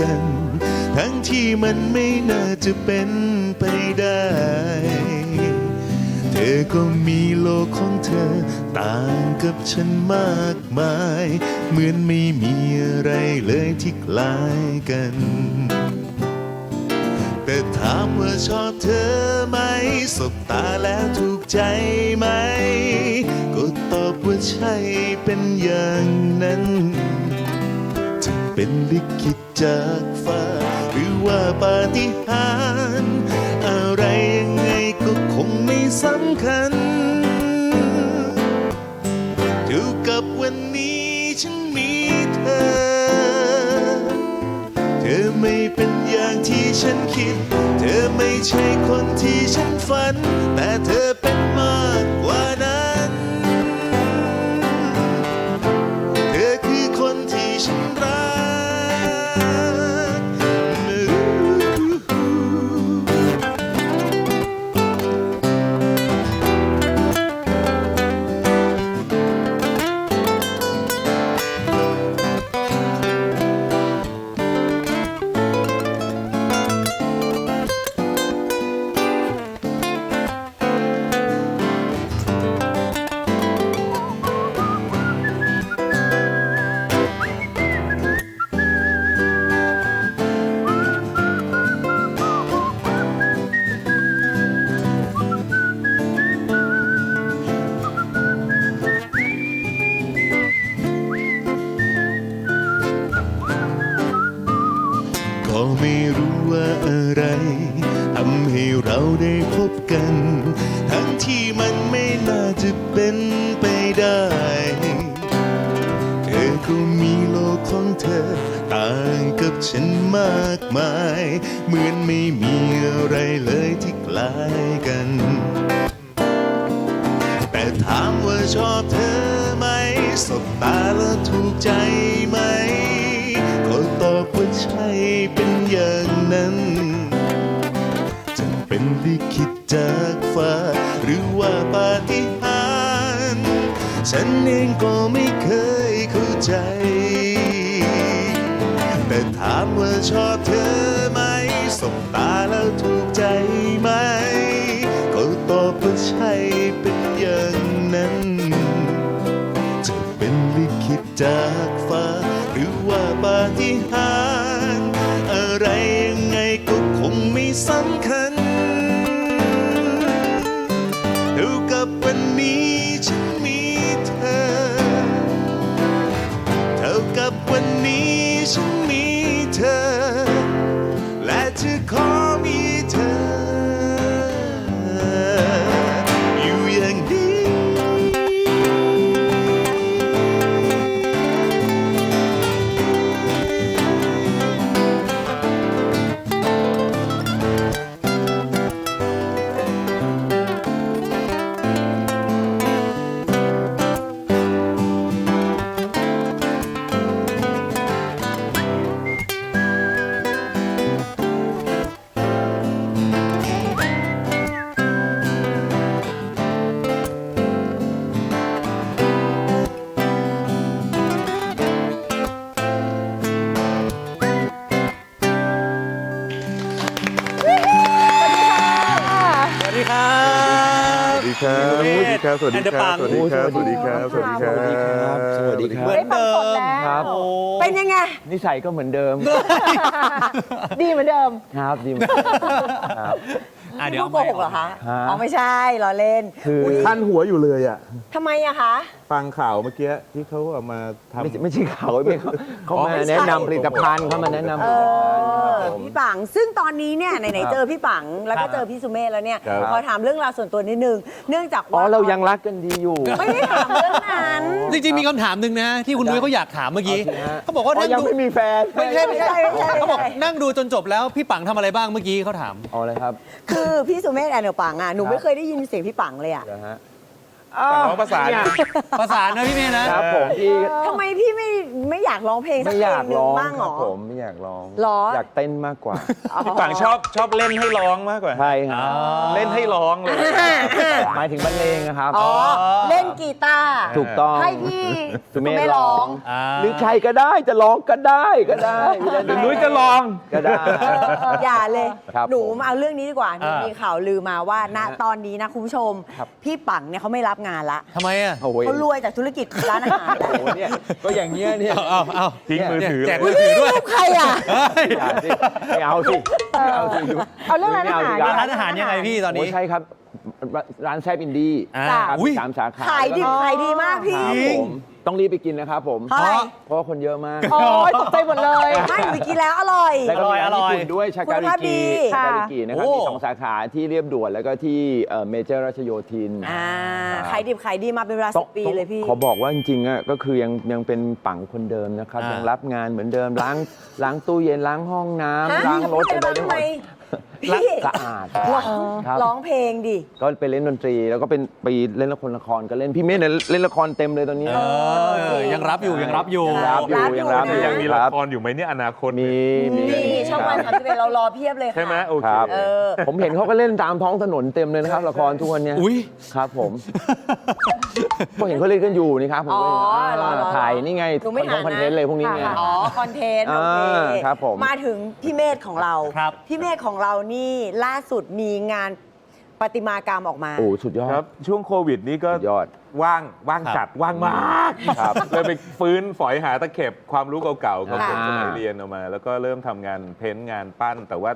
กัน ทั้งที่มันไม่น่าจะเป็นไปได้ เธอก็มีโลกของเธอ ต่างกับฉันมากมาย เหมือนไม่มีอะไรเลยที่คล้ายกัน แต่ถามว่าชอบเธอไหม สบตาแล้วถูกใจไหม ก็ตอบว่าใช่เป็นอย่างนั้นจะเป็นลิขิต จากฟ้า หรือว่าปาฏิหาริย์อะไรยังไงก็คงไม่สำคัญ ไม่รู้ว่าอะไรทำให้เราได้พบกัน ทั้งที่มันไม่น่าจะเป็นไปได้ เธอก็มีโลกของเธอ ต่างกับฉันมากมาย เหมือนไม่มีอะไรเลยที่คล้ายกัน แต่ถามว่าชอบเธอไหม สบตาแล้วถูกใจไหม ตอบว่าใช่เป็นอย่างนั้น จะเป็นลิขิตจากฟ้า หรือว่าปาฏิหาริย์ฉันเองก็ไม่เคยเข้าใจ แต่ถามว่าชอบเธอไหมสบตาแล้วถูกใจไหมก็ตอบว่าใช่เป็นอย่างนั้น จะเป็นลิขิตจากฟ้าือว่าปาฏิหาริย์อะไรยังไงก็คงไม่สำคัญเท่ากับวันนี้ฉันมีเธอ เท่ากับวันนี้ฉันมีเธอ และจะขอมี ครับ สวัสดีครับ สวัสดีครับ สวัสดีครับ สวัสดีครับ สวัสดีครับ เหมือนเดิมครับโอ้เป็นยังไง นิสัยก็เหมือนเดิม ดีเหมือนเดิม ครับ ดีเหมือนเดิมครับอะเดี๋ยวพูดโกหกเหรอคะฮะอ๋อไม่ใช่ล้อเล่น คือท่านหัวอยู่เลยอะทำไมอะคะ ฟังข่าวเมื่อกี้ที่เขาเอามาทำไม่ใช่ไม่ใช่เขาไม่เขาเขาอ๋อมาไม่ใช่แนะนำผลิตภัณฑ์เขามาแนะนำผเอลิตภัณฑ์ค อรับผม พี่ปัง ซึ่งตอนนี้เนี่ยไหนๆเจอพี่ปัง แล้วก็เจอพี่สุเมธแล้วเนี่ย ครับ ขอถามเรื่องราวส่วนตัวนิดนึง เนื่องจากอ๋อว่าเรายังรักกันดีอยู่ ไม่ได้ถามเรื่องนั้น จริงๆมีคำถามหนึ่งนะ ที่คุณนุ้ยเขาอยากถามเมื่อกี้เอาสิฮะ เขาบอกว่าอ๋อนั่งยังดูไม่มีแฟนไม่ใช่ไม่ใช่ไม่ใช่ไม่ใช่เขาบอกนั่งดูจนจบแล้วพี่ปังทำอะไรบ้างเมื่อกี้เขาถาม เอาเลยครับ คือพี่สุเมธแอนเดอร์ปังอะหนูครับไม่เคยได้ยินเสียงพี่ปังเลยอะนะฮะ ฝั่งร้องประสานเนี่ยประสานนะพี่เมย์นะ ครับผมที่ทำไมพี่ไม่ไม่อยากร้องเพลงสักไม่เพอลยางกหนึ่ร้งองบ้างคเหรรับอ ผมไม่อยากร้องหรออ ยากเต้นมากกว่า พี่ปังชอบชอบเล่นให้ร้องมากกว่า ใช่ครับเล่นให้ร้องเลย หมายถึงบรรเลงนะครับ อ๋อ เล่นกีตาร์ ถูกต้องให้พี่สุเมสุธเมธร้อง อ่า หรือใครก็ได้จะร้องก็ได้ก็ได้หรือนุ้ยจะลอง ก็ได้ อย่าเลย ครับหนูผมมาเอาเรื่องนี้ดีกว่าหนูอ่ามีมีข่าวลือมาว่าณตอนนี้นะคุณผู้ชม ครับ พี่ปังเนี่ยเขาไม่รับงานละทำไมอะ โอ้ยเขารวยจากธุรกิจร้านอาหารโอ้โหเนี่ยก็อย่างเงี้ยเนี่ยเอาเอาทิ้งมือถือแจเลกยมือถือด้วยรูปใครอะอย่าสิไม่เอาสิไม่เอาสิเอาเรื่องร้านอาหารไม่ร้านเร้านอาหารยังไงพี่ตอนโอ้นี้ใช่ครับ ร้านแซบอินดี้อ่าครับอุ้ย มีสามสาขาขายดีขายดีมากคพี่รับผม ต้องรีบไปกินนะครับผม เพราะอะไร เพราะว่าคนเยอะมาก โอ้ยตกใจหมดเลยไม่หนูไปกินแล้วอร่อย แล้วก็มีอร้านร่อยญี่ปุ่นด้วยชาคุการิณภาพดีกิชาค่ะการิกินะครับ โอ้ มีสองสาขาที่เรียบด่วนแล้วก็ที่เมเจอร์รัชโยธิน อ่าขายดิบขายดีมาเป็นเวลาต้สิองบปีเลยพี่ ขอบอกว่าจริงๆอะก็คือยังยังเป็นปังคนเดิมนะครับ อ่ายั ยังรับงานเหมือนเดิมล้างล้างตู้เย็นล้างห้องน้ฮะำล้างรถพี่อะไรจะทั้งทำหมไม ด พี่ สะอาดร้องครับร้องเพลงดิ ก็ไปเล่นดนตรีแล้วก็เป็นไปเล่นละครละครก็เล่นพี่เมฆเนี่ยเล่นละครเต็มเลยตอนนี้ เออยังรับอยู่ยังรับอยู่ รับอยู่รับอยู่ ยังรับอยู่นะยังมีคละรับครอยู่ไหมเนี่ยอนาคตมีมีมีมีช่องวันสามสิบเอ็ดเรารอเพียบเลยค่ะ ใช่ไหมโอเค ครับเออ ผมเห็นเขาก็เล่นตามท้องถนนเต็มเลยนะครับ ละครทุกวันเนี้ยอุ้ย ครับผม ก็เห็นเขาเล่นกันอยู่นี่ครับผมอ๋อก็เห็นเหรอเหรอ ถ่ายนี่ไงหนูไม่อ่านคอนเทนต์เลยพวกนี้ไงอ๋อ คอนเทนต์โอเคอ่าครับผมมาถึงพี่เมธของเรา ครับ พี่เมธของเรานี่ล่าสุดมีงานประติมากรรมออกมา โอ้สุดยอดครับช่วงโควิดนี้ก็สุดยอด ว่างว่างครับ จัดว่างมากครับเลยไปฟื้นฝอยหาตะเข็บความรู้เก่าๆของผมค่ะสมัยเรียนออกมา แล้วก็เริ่มทำงานเพ้นท์งานปั้น แต่ว่า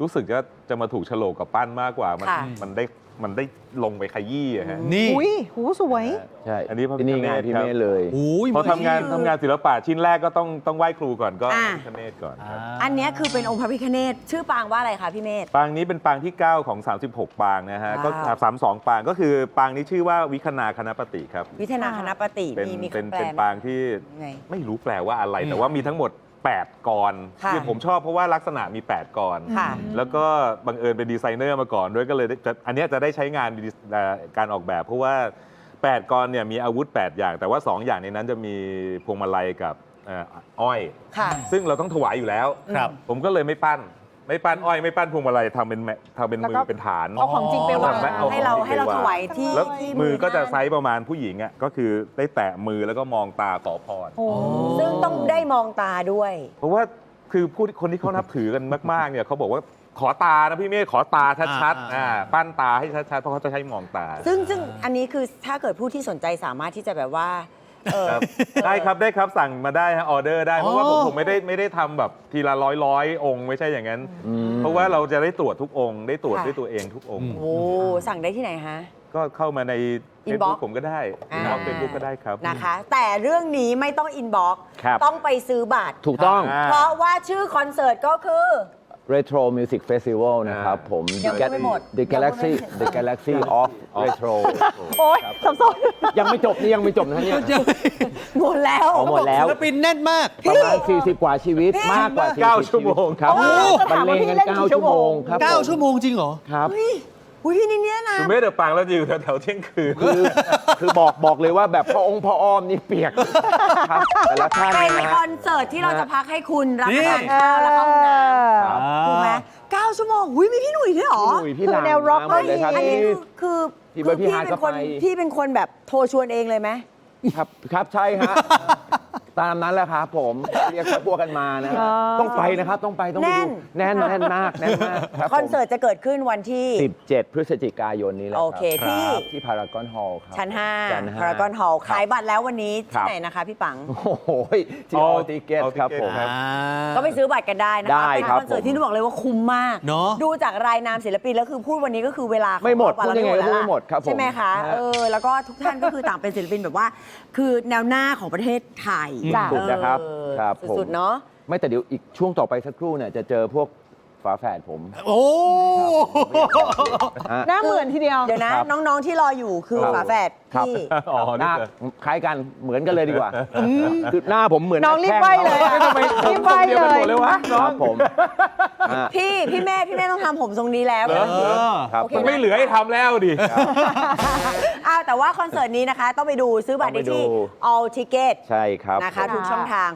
รู้สึกว่าจะมาถูกโฉลกกับปั้นมากกว่ามันค่ะ มันได้ มันได้ลงไปขยี้อะฮะ นี่อุ้ยหูสวย ใช่อันนี้พระพิฆที่นี่เนงานศพี่ครับ เมฆเลยอุ้ยพอทำงานคือทำงานศิลปะชิ้นแรกก็ต้องต้องไหว้ครูก่อนก็อ่าพระพิฆเนศก่อนครับอันเนี้ยคือเป็นองค์พระพิฆเนศชื่อปางว่าอะไรคะพี่เมธ ปางนี้เป็นปางที่ 9 ของ 36 ปางนะฮะว้าว ก็สามสองปางก็คือปางนี้ชื่อว่าวิคณาคณปฏิครับ วิทนาคณะปฏิเป็นมีมีเป็นคำแปลเป็นไหมปางที่ไง ไม่รู้แปลว่าอะไร แต่ว่ามีทั้งหมด 8 กรค่ะที่ผมชอบเพราะว่าลักษณะมี 8 กร ค่ะ แล้วก็บังเอิญเป็นดีไซเนอร์มาก่อนด้วยก็เลยได้จะอันเนี้ยจะได้ใช้งานดีเอ่อการออกแบบ เพราะว่า 8 กรเนี่ยมีอาวุธ 8 อย่าง แต่ว่า 2 อย่างในนั้นจะมีพวงมาลัยกับเอ่ออ้อย ค่ะ ซึ่งเราต้องถวายอยู่แล้ว ครับ ผมก็เลยไม่ปั้น ไม่ปั้นอ้อยไม่ปั้นพวงมาลัยทำเป็นแมทำเป็นแล้วมืก็อเป็นฐาน เอาของจริงไปวางทำให้เอาให้เราให้เราถวายที่แล้วที่มือก็จะด้านไซส์ประมาณผู้หญิงอะก็คือได้แตะมือแล้วก็มองตาขอพร โอ้ซึ่งต้องได้มองตาด้วย เพราะว่าคือผู้คนที่เขานับถือกันมาก ๆ เนี่ยเขาบอกว่าขอตานะพี่เมฆขอตาชัดๆอ่า อ่าปั้นตาให้ชัดๆเพราะเขาจะใช้มองตา ซึ่งซึ่งอันนี้คือถ้าเกิดผู้ที่สนใจสามารถที่จะแบบว่า เออ ครับได้ครับได้ครับสั่งมาได้ฮะออเดอร์ได้เพราะว่าผมอ๋อผมไม่ได้ไม่ได้ทำแบบทีละร้อยร้อยองค์ไม่ใช่อย่างนั้น เพราะว่าเราจะได้ตรวจทุกองค์ ได้ตรวจค่ะ ด้วยตัวเองทุกองค์ โอ้สั่งได้ที่ไหนฮะ ก็เข้ามาในเฟซ Inbox บุ๊กผมก็ได้อ่าอินบ็อกเฟซบุ๊กก็ได้ครับ นะคะ แต่เรื่องนี้ไม่ต้องอินบ็อกซ์ครับ ต้องไปซื้อบัตร ถูกต้อง อ่า เพราะว่าชื่อคอนเสิร์ตก็คือ Retro Music Festival นะครับผมยังพูดไม่หมด The ยังพูดไม่ Galaxy หมด The Galaxy of Retro โอ้ยสับสนยังไม่จบนี่ยังไม่จบนะเนี่ยหมดแล้ว อ๋อหมดแล้ว ศิลปินแน่นมาก ประมาณ 40 กว่าชีวิตมากกว่าเก้า40ชั่วโมงชีตครับโอ้ บรรเลงกันจะถามว่าพี่เล่นกี่9ชั่วโมงครับ9ชั่วโมงจริงเหรอ ครับเฮ้ย อุ้ยพี่นี่เนี่ยนะคุณไม่เดือปังแล้วจะอยู่แถวๆเที่ยงคืน คือคือบอกบอกเลยว่าแบบพ่อองค์พ่ออ้อมนี่เปียกครับแต่ละท่านเป็นนะคฮะ อนเสิร์ตที่เราจะพักให้คุณรับนี่ประทานข้าวแล้วเข้าห้องน้ำครับถูกไหมเก้าชั่วโมงอุ้ยมีพี่หนุ่ยด้วยเหรอ พี่หนุ่ยพี่หลังคือแนวร็อกมาหมดเลยครับอันนี้พี่คือคือพี่คือเบิร์ดพี่พี่ฮาร์ดเป็นคนก็ไป พี่เป็นคนแบบโทรชวนเองเลยไหม ครับครับใช่ฮะ ตามนั้นแหละครับผมเรียกพวกกันมานะอ๋อต้องไปนะครับต้องไปต้องไปดูแน่นแน่นมากแน่นมากครับคอนเสิร์ตจะเกิดขึ้นวันที่ผม17 พฤศจิกายนนี้แหละรับโอเคที่ ครับที่พารากอนฮอลล์ครับชั้นชั้น5ห้าพารากอนฮอลล์ขายบัตรแล้ววันนี้ครัที่บ ไหนนะคะพี่ปัง โอ้โหที่ออติเกต All ครับ Ticket ผม ครับก็ไปซื้อบัตรกันได้นะได้คะเป็นครับคอนเสิร์ตผม ที่นุ้บอกเลยว่าคุ้มมากเนอะ ดูจากรายนามศิลปินแล้วคือพูดวันนี้ก็คือเวลาของไม่หมดวันพูดยังไงก็พูดไม่หมดครับผมใช่ไหมคะฮะ เออแล้วก็ทุกท่านก็คือต่างเป็นศิลปินแบบว่า คือแนวหน้าของประเทศไทยจ้ะถูกนะครับเออครับผมสุดๆเนาะ ไม่แต่เดี๋ยวอีกช่วงต่อไปสักครู่เนี่ยจะเจอพวก ฝาแฝดผม โอ้ฮะหน้าเหมือนทีเดียว เดี๋ยวนะ ครับน้องๆที่รออยู่คือครับ ฝาแฝดครับ พี่ อ๋อหนี่น้าเหรอ คล้ายกันเหมือนกันเลยดีกว่าคือหน้าผมเหมือนน้องรีบแข้ไหวเลยอะขารีบไหวเลย ครับผมฮะพี่พี่แม่พี่แม่ต้องทำผมทรงนี้แล้วเออ ครับ โอเค มันไม่เหลือให้ทำแล้วดิ อ้าวแต่ว่าคอนเสิร์ตนี้นะคะ ต้องไปดูซื้อบัตรได้ที่ ต้องไปดู all ticket ใช่ครับ นะคะผมทุกช่องทาง